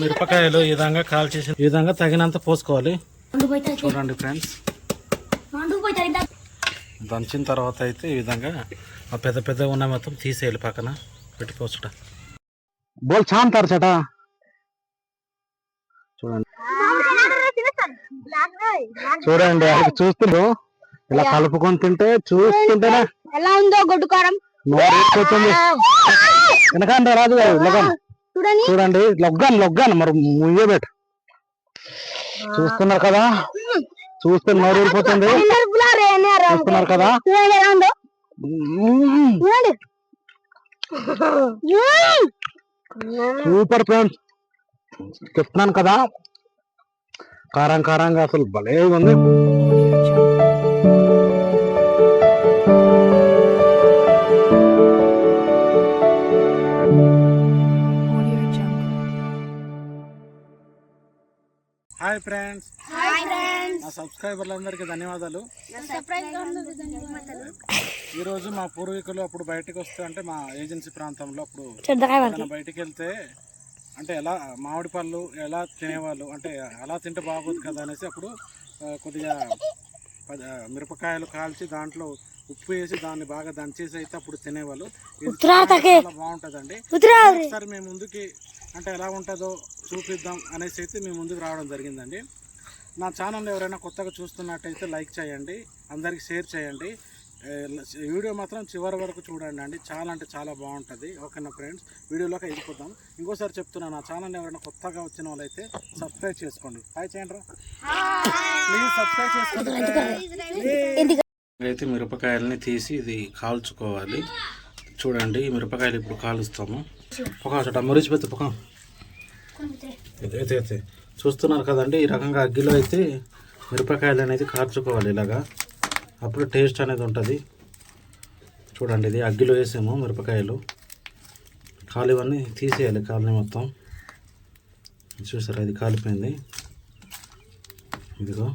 మిరపకాయలు ఈ విధంగా కాల్ చేసి ఈ విధంగా తగినంత పోసుకోవాలి. చూడండి ఫ్రెండ్స్. దంచిన తర్వాత అయితే ఈ విధంగా ఆ పెద్ద పెద్ద ఉన్న మొత్తం తీసేయాలి పక్కన పెట్టుకోవచ్చుట బోల్ చాంతారు చట. చూడండి. చూడండి అది చూస్తుండ్రు? ఇలా కలుపుకొని తింటే చూస్తుంటేనే ఎలా ఉందో గొడ్డు కారం. నోరు ఊరిపోతుంది. వెనకండి రాజు గారు చూడండి. లొగ్గన్ లొగ్గన్ మరి ముయ్యబెట్టు చూస్తున్నారు కదా? చూస్తే నోరు ఊరిపోతుంది. చూస్తున్నారు కదా? Super friends. చెప్తున్నాను కదా? కారం కారంగా అసలు భలే ఉంది సబ్స్క్రైబర్లందరికీ ధన్యవాదాలు. ఈరోజు మా పూర్వీకులు అప్పుడు బయటకు వస్తే అంటే మా ఏజెన్సీ ప్రాంతంలో అప్పుడు బయటికి వెళ్తే అంటే ఎలా మామిడి పళ్ళు ఎలా తినేవాళ్ళు అంటే ఎలా తింటే బాగోదు కదా అనేసి అప్పుడు కొద్దిగా మిరపకాయలు కాల్చి దాంట్లో ఉప్పు వేసి దాన్ని బాగా దంచేసి అయితే అప్పుడు తినేవాళ్ళు. బాగుంటుందండి. ఒకసారి మేము ముందుకి అంటే ఎలా ఉంటుందో చూపిద్దాం అనేసి అయితే మేము ముందుకు రావడం జరిగిందండి. నా ఛానల్ ఎవరైనా కొత్తగా చూస్తున్నట్టయితే లైక్ చేయండి అందరికి షేర్ చేయండి. వీడియో మాత్రం చివరి వరకు చూడండి అండి. చాలా అంటే చాలా బాగుంటుంది. ఓకేనా ఫ్రెండ్స్ వీడియోలోకి వెళ్ళిపోతాం ఇంకోసారి చెప్తున్నా నా ఛానల్ ఎవరైనా కొత్తగా వచ్చిన వాళ్ళైతే సబ్స్క్రైబ్ చేసుకోండి. హాయ్ చేయండి ప్లీజ్ సబ్స్క్రైబ్ చేసుకోండి. అయితే మిరపకాయలని తీసి ఇది కాల్చుకోవాలి. చూడండి ఈ మిరపకాయలు ఇప్పుడు కాలుస్తాము. ఒక చోట మురిచిపోతే పొక అయితే అయితే అయితే చూస్తున్నారు కదండి ఈ రకంగా అగ్గిలో అయితే మిరపకాయలు అనేది కార్చుకోవాలి ఇలాగా. అప్పుడు టేస్ట్ అనేది ఉంటుంది. చూడండి ఇది అగ్గిలో వేసాము మిరపకాయలు. కాలువన్నీ తీసేయాలి కాలుని మొత్తం. చూసారా ఇది కాలిపోయింది. ఇదిగో.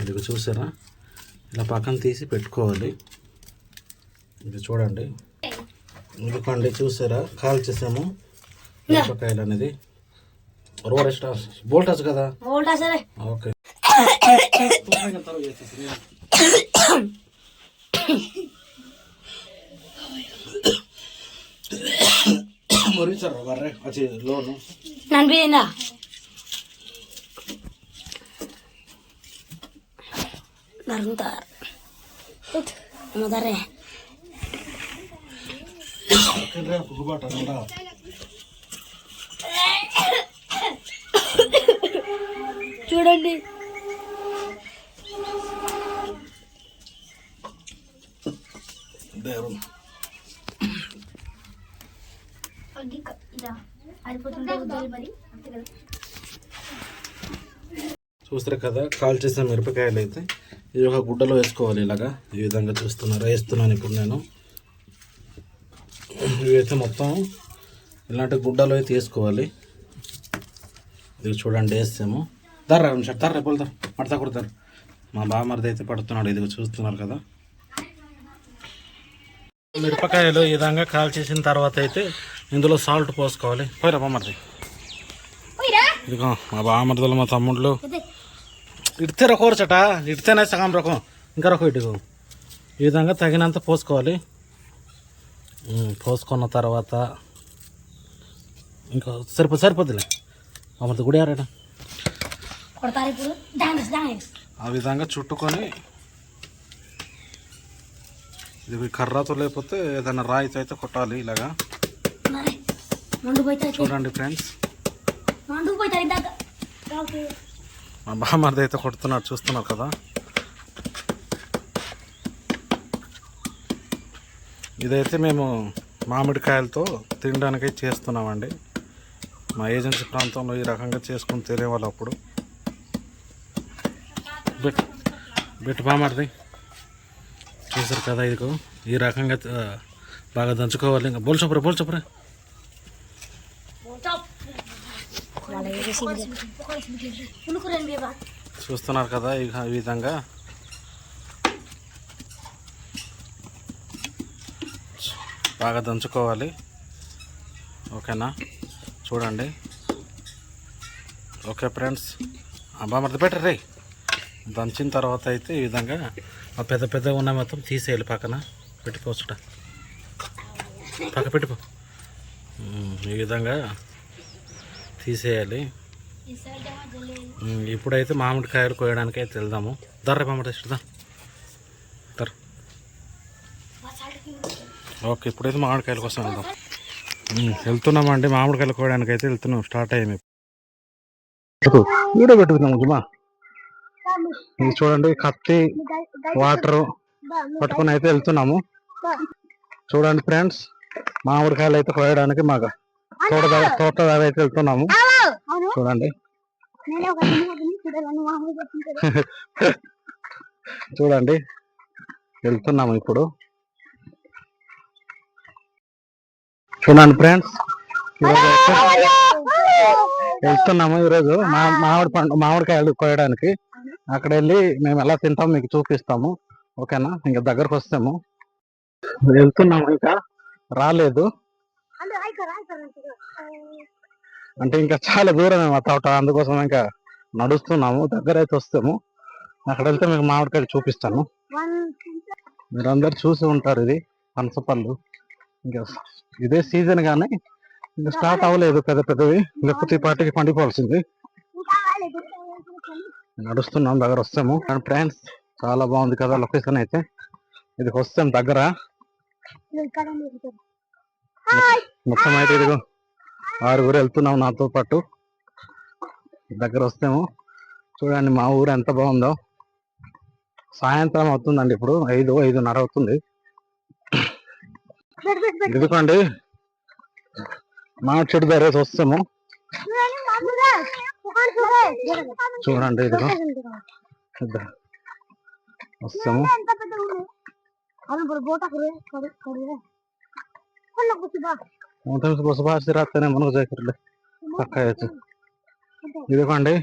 ఇదిగో చూసారా? ఇలా పక్కన తీసి పెట్టుకోవాలి. ఇది చూడండి. ఇదిగోండి చూసారా? కాల్ చేసాము మిరపకాయలు అనేది. బోల్టాస్ కదా? ఓకే. మురిచారు బర్రే వచ్చి లోను. అనిపించిందా నరుగుతారు మొదరే పువ్వుబాట ఉందా చూడండి. చూస్తారు కదా. కాల్ చేసిన మిరపకాయలు అయితే ఇది ఒక గుడ్డలో వేసుకోవాలి ఇలాగా. ఈ విధంగా చూస్తున్నారు వేస్తున్నాను ఇప్పుడు నేను. ఇవైతే మొత్తం ఇలాంటి గుడ్డలో అయితే వేసుకోవాలి. ఇది చూడండి వేస్తాము. దర్రా సార్ దర్రా పోతారు పడతా కొడతారు. మా బామర్ది అయితే పడుతున్నాడు ఇది చూస్తున్నారు కదా. మిరపకాయలు ఈ విధంగా కాల్ చేసిన తర్వాత అయితే ఇందులో సాల్ట్ పోసుకోవాలి. పోయిరా బామర్ది ఇదిగో మా బామర్దులు మా తమ్ముళ్ళు. ఇడితే రొకోరచట ఇడితేనే సగం రకం. ఇంకా రకం ఇటుకు ఈ విధంగా తగినంత పోసుకోవాలి. పోసుకున్న తర్వాత ఇంకా సరిపో సరిపోద్దిలే. అమర్ది గుడి ఆరాడ కొడతారు ఇప్పుడు? డాన్స్ డాన్స్ ఆ విధంగా చుట్టుకొని ఇది కర్రతో లేకపోతే ఏదైనా రాయితో అయితే కొట్టాలి ఇలాగా. చూడండి ఫ్రెండ్స్. మా బామర్ది అయితే కొడుతున్నాడు చూస్తున్నారు కదా. ఇదైతే మేము మామిడికాయలతో తినడానికై చేస్తున్నామండి. మా ఏజెన్సీ ప్రాంతంలో ఈ రకంగా చేసుకుని తినేవాళ్ళు అప్పుడు. బెట్ బెట్ బామర్ది చూసారు కదా ఇదిగో ఈ రకంగా బాగా దంచుకోవాలి. ఇంకా బోల్ చొప్పరా బోల్ చొప్పరా. చూస్తున్నారు కదా ఈ ఈ విధంగా. బాగా దంచుకోవాలి. ఓకేనా? చూడండి. Okay friends. అబ్బా మరి పెట్టరు రే. దంచిన తర్వాత అయితే ఈ విధంగా ఆ పెద్ద పెద్ద ఉన్న మొత్తం తీసేయాలి పక్కన. పెట్టుకోవచ్చుట పక్క పెట్టిపో. ఈ విధంగా తీసేయాలి. ఇప్పుడైతే మామిడికాయలు కోయడానికి అయితే వెళ్దాము దర్ర మామిడి ఇష్టం దర్ ఓకే ఇప్పుడైతే మామిడికాయల కోసం వెళ్దాం. వెళ్తున్నామండి మామిడికాయలు కోయడానికి అయితే వెళ్తున్నాం. స్టార్ట్ అయ్యాము వీడియో పెట్టుకుందాం జుమా ఇది చూడండి కత్తి వాటర్ పట్టుకుని అయితే వెళ్తున్నాము. చూడండి ఫ్రెండ్స్ మామిడికాయలు అయితే కోయడానికి మాకు తోట దగ్గర తోట దగ్గర అయితే వెళ్తున్నాము. చూడండి. చూడండి వెళ్తున్నాము ఇప్పుడు. చూడండి ఫ్రెండ్స్ వెళ్తున్నాము ఈరోజు మా మామిడి పండు మామిడికాయలు కోయడానికి. అక్కడ వెళ్ళి మేము ఎలా తింటాం మీకు చూపిస్తాము. ఓకేనా? ఇంకా దగ్గరకు వస్తాము వెళ్తున్నాము ఇంకా. రాలేదు. అంటే ఇంకా చాలా దూరమే మా తోట అందుకోసం ఇంకా నడుస్తున్నాము. దగ్గర అయితే వస్తాము. అక్కడ వెళ్తే మీకు మామిడికాయలు చూపిస్తాను. మీరందరు చూసి ఉంటారు ఇది పనసపళ్ళు ఇంకా ఇదే సీజన్ కానీ ఇంకా స్టార్ట్ అవ్వలేదు పెద్ద పెద్దవి. లేకపోతే ఈ పాటికి పండిపోవాల్సింది. నడుస్తున్నాం దగ్గర వస్తాము. అండ్ ఫ్రెండ్స్ చాలా బాగుంది కదా లొకేషన్ అయితే. ఇది వస్తాం దగ్గర. మొత్తం అయితే ఇదిగో ఆరుగురు వెళ్తున్నాం నాతో పాటు. దగ్గర వస్తాము. చూడండి మా ఊరు ఎంత బాగుందో. సాయంత్రం అవుతుందండి ఇప్పుడు ఐదు ఐదున్నర అవుతుంది. ఎందుకండి మా చెడు దగ్గర వస్తాము. చూడండి ఇదిగో. వస్తాము. మొత్తం రాస్తేనే మనకు జాగ్రత్త పక్క ఇదిగోండి.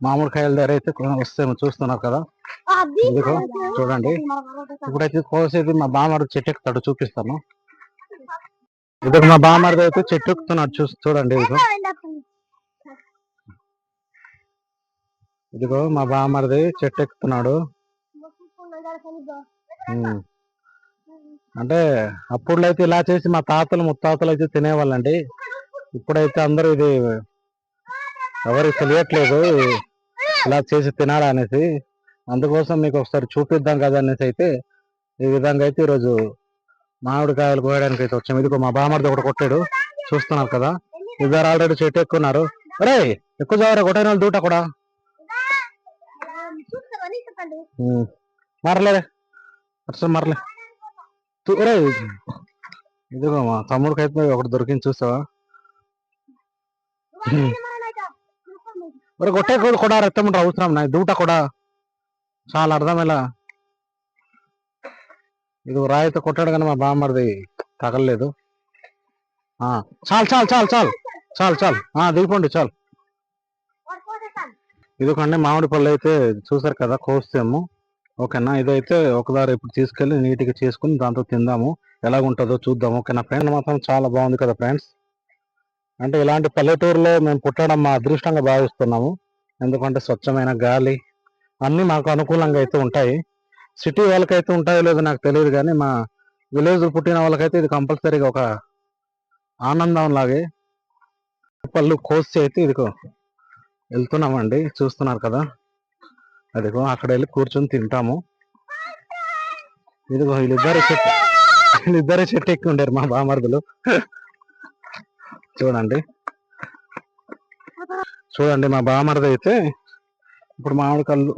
మామిడికాయల దగ్గర అయితే వస్తాము చూస్తున్నారు కదా. ఇదిగో చూడండి. ఇప్పుడైతే కోసేది మా బామ్మడు చెట్టు ఎక్కుతాడు చూపిస్తాను. ఇదిగో మా బామ్మడిది అయితే చెట్టు ఎక్కుతున్నాడు చూసి చూడండి ఇదిగో. ఇదిగో మా బామ్మడిది చెట్టు ఎక్కుతున్నాడు. అంటే అప్పుడులో అయితే ఇలా చేసి మా తాతలు ముత్తాతలు అయితే తినేవాళ్ళండి. ఇప్పుడైతే అందరూ ఇది ఎవరికి తెలియట్లేదు ఇలా చేసి తినాలి అనేసి. అందుకోసం మీకు ఒకసారి చూపిద్దాం కదా అనేసి అయితే ఈ విధంగా అయితే ఈరోజు మామిడికాయలు కోయడానికి అయితే వచ్చాము ఇదిగో మా బామర్ది ఒకటి కొట్టాడు. చూస్తున్నారు కదా. ఇద్దరు ఆల్రెడీ చెట్టు ఎక్కున్నారు. అరే ఎక్కువ చదవరా కొట్టిన వాళ్ళు దూట కూడా. మరలే అసలు మరలే ఇదిగో మా తమ్ముడికి అయితే ఒకటి దొరికింది చూసావా? ఒరే కొట్టే కూడా ఉంటే అవసరం నా దూట కూడా. చాలా అర్థమేలా ఇది రాయితో కొట్టాడు కానీ మా బామ్మడిది తగలలేదు. ఆ, చాలు చాలు. చాలు చాలు. చాలు చాలు. ఆ, దిగిపోండి చాలు. ఇదొకండి మామిడి పళ్ళు అయితే చూసారు కదా కోస్తాము ఓకేనా? ఇదైతే ఒకదారి ఇప్పుడు తీసుకెళ్ళి నీట్గా చేసుకుని దాంతో తిందాము. ఎలాగుంటుందో చూద్దాము ఓకేనా ఫ్రెండ్ మాత్రం చాలా బాగుంది కదా ఫ్రెండ్స్? అంటే ఇలాంటి పల్లెటూరులో మేము పుట్టడం మా అదృష్టంగా భావిస్తున్నాము. ఎందుకంటే స్వచ్ఛమైన గాలి అన్నీ మాకు అనుకూలంగా అయితే ఉంటాయి. సిటీ వాళ్ళకైతే ఉంటాయో లేదో నాకు తెలియదు కానీ మా విలేజ్ పుట్టిన వాళ్ళకైతే ఇది కంపల్సరీగా ఒక ఆనందం లాగే పళ్ళు కోసి అయితే ఇదిగో వెళ్తున్నామండి చూస్తున్నారు కదా. అదిగో అక్కడ వెళ్ళి కూర్చొని తింటాము. ఇదిగో వీళ్ళిద్దరే చెట్టు వీళ్ళిద్దరే చెట్టు ఎక్కి ఉండారు మా బామర్దులు. చూడండి. చూడండి మా బామర్ది అయితే ఇప్పుడు మామిడి కళ్ళు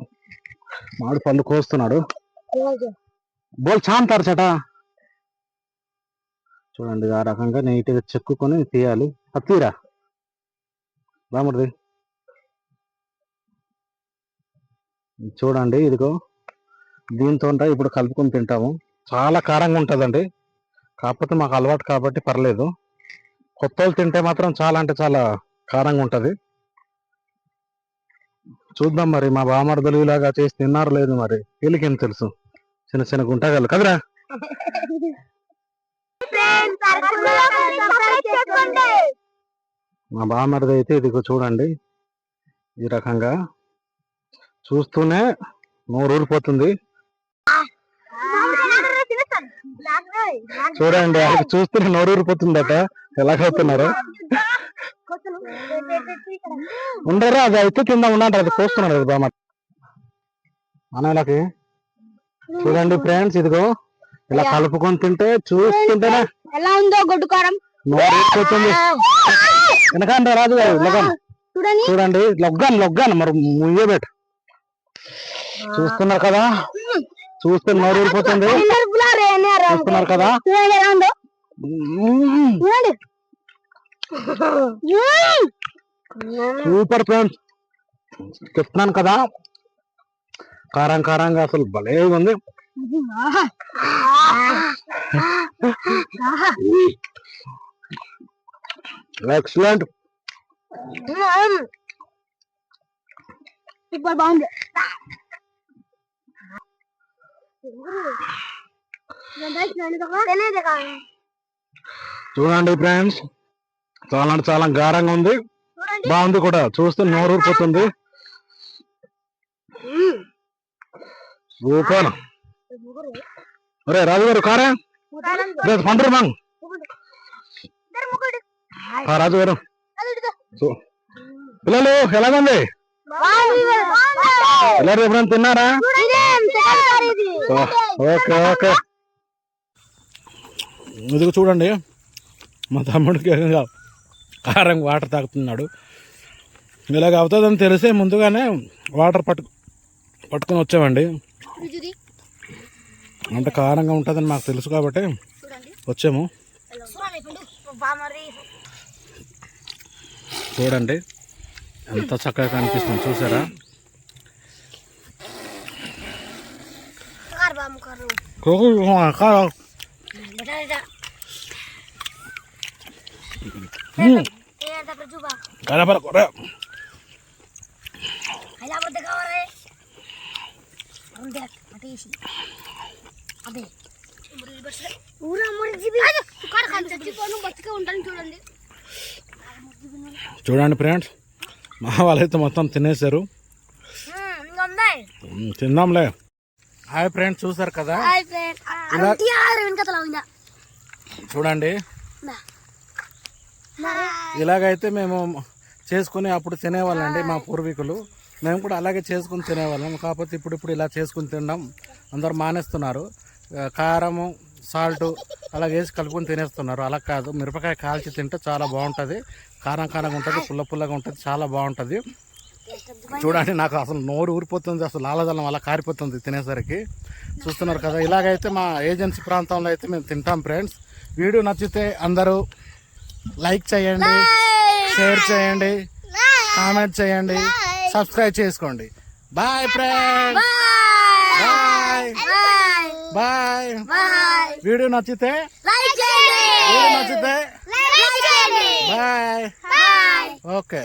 మామిడి పళ్ళు కోస్తున్నాడు. బోల్ చాంతారు చట. చూడండి ఆ రకంగా నీట్గా చెక్కుకొని తీయాలి. అది తీరా బామర్ది? చూడండి ఇదిగో. దీంతో ఇప్పుడు కలుపుకొని తింటాము. చాలా కారంగా ఉంటుందండి. కాకపోతే మాకు అలవాటు కాబట్టి పర్లేదు. కొత్త తింటే మాత్రం చాలా అంటే చాలా కారంగా ఉంటుంది. చూద్దాం మరి మా బామర్దలు ఇలాగా చేసి తిన్నారు లేదు మరి. వీళ్ళకేం తెలుసు? చిన్న చిన్న గుంటగాళ్ళు. కదరా? మా బామర్ది అయితే ఇదిగో చూడండి. ఈ రకంగా చూస్తూనే నోరు ఊరిపోతుంది. చూడండి అది చూస్తూనే నోరు ఊరిపోతుందట. ఎలాగవుతున్నారు ఉండరా అది అయితే కింద ఉండండి అది కోస్తున్నాడు అది బామ్మ. మనకి చూడండి ఫ్రెండ్స్ ఇదిగో ఇలా కలుపుకొని తింటే చూస్తుంటేనే ఎలా ఉందో గొడ్డు కారం. నోరు ఊరిపోతుంది. వెనకండి చూడండి. లొగ్గాను లొగ్గాను మరి ముయ్యబెట్టు. చూస్తున్నారు కదా? చూస్తే నోరు ఊరిపోతుంది. చూస్తున్నారు కదా? Super friends. చెప్తున్నాను కదా? కారం కారంగా అసలు భలే ఉంది. ఎక్సలెంట్ సూపర్ బాగుంది. చూడండి ఫ్రెండ్స్ చాలా అంటే చాలా గారంగా ఉంది. బాగుంది కూడా. చూస్తే నోరు ఊరిపోతుంది. సూపర్. ఒరే రాజు గారు కారా? రేపు పండురు మంగ్ రాజు గారు పిల్లలు ఎలాగుంది? పిల్లలు ఎప్పుడైనా తిన్నారా? Oh, okay okay. ఇదిగో చూడండి. మా తమ్ముడికి కారం వాటర్ తాగుతున్నాడు. ఇలాగ అవుతుందని తెలిసే ముందుగానే వాటర్ పట్టు పట్టుకొని వచ్చామండి. అంటే కారంగా ఉంటుందని మాకు తెలుసు కాబట్టి వచ్చాము. చూడండి. ఎంత చక్కగా కనిపిస్తుంది చూసారా కోకు కారం కనపడ కొర చూడండి చూడండి ఫ్రెండ్స్. మా వాళ్ళైతే మొత్తం తినేశారు. తిందాంలే. హాయ్ ఫ్రెండ్స్ చూసారు కదా? చూడండి. ఇలాగైతే మేము చేసుకుని అప్పుడు తినేవాళ్ళండి మా పూర్వీకులు. మేము కూడా అలాగే చేసుకుని తినేవాళ్ళం. కాకపోతే ఇప్పుడు ఇప్పుడు ఇలా చేసుకుని తినడం అందరు మానేస్తున్నారు. కారము సాల్ట్ అలా వేసి కలుపుకొని తినేస్తున్నారు. అలా కాదు. మిరపకాయ కాల్చి తింటే చాలా బాగుంటుంది. కారం కారంగా ఉంటుంది పుల్ల పుల్లగా ఉంటుంది చాలా బాగుంటుంది. చూడండి నాకు అసలు నోరు ఊరిపోతుంది అసలు లాలజలం అలా కారిపోతుంది తినేసరికి. చూస్తున్నారు కదా ఇలాగైతే మా ఏజెన్సీ ప్రాంతంలో అయితే మేము తింటాం ఫ్రెండ్స్. వీడియో నచ్చితే అందరూ లైక్ చేయండి షేర్ చేయండి కామెంట్ చేయండి సబ్స్క్రైబ్ చేసుకోండి. Bye friends! బాయ్ వీడియో నచ్చితే? వీడియో నచ్చితే? Bye okay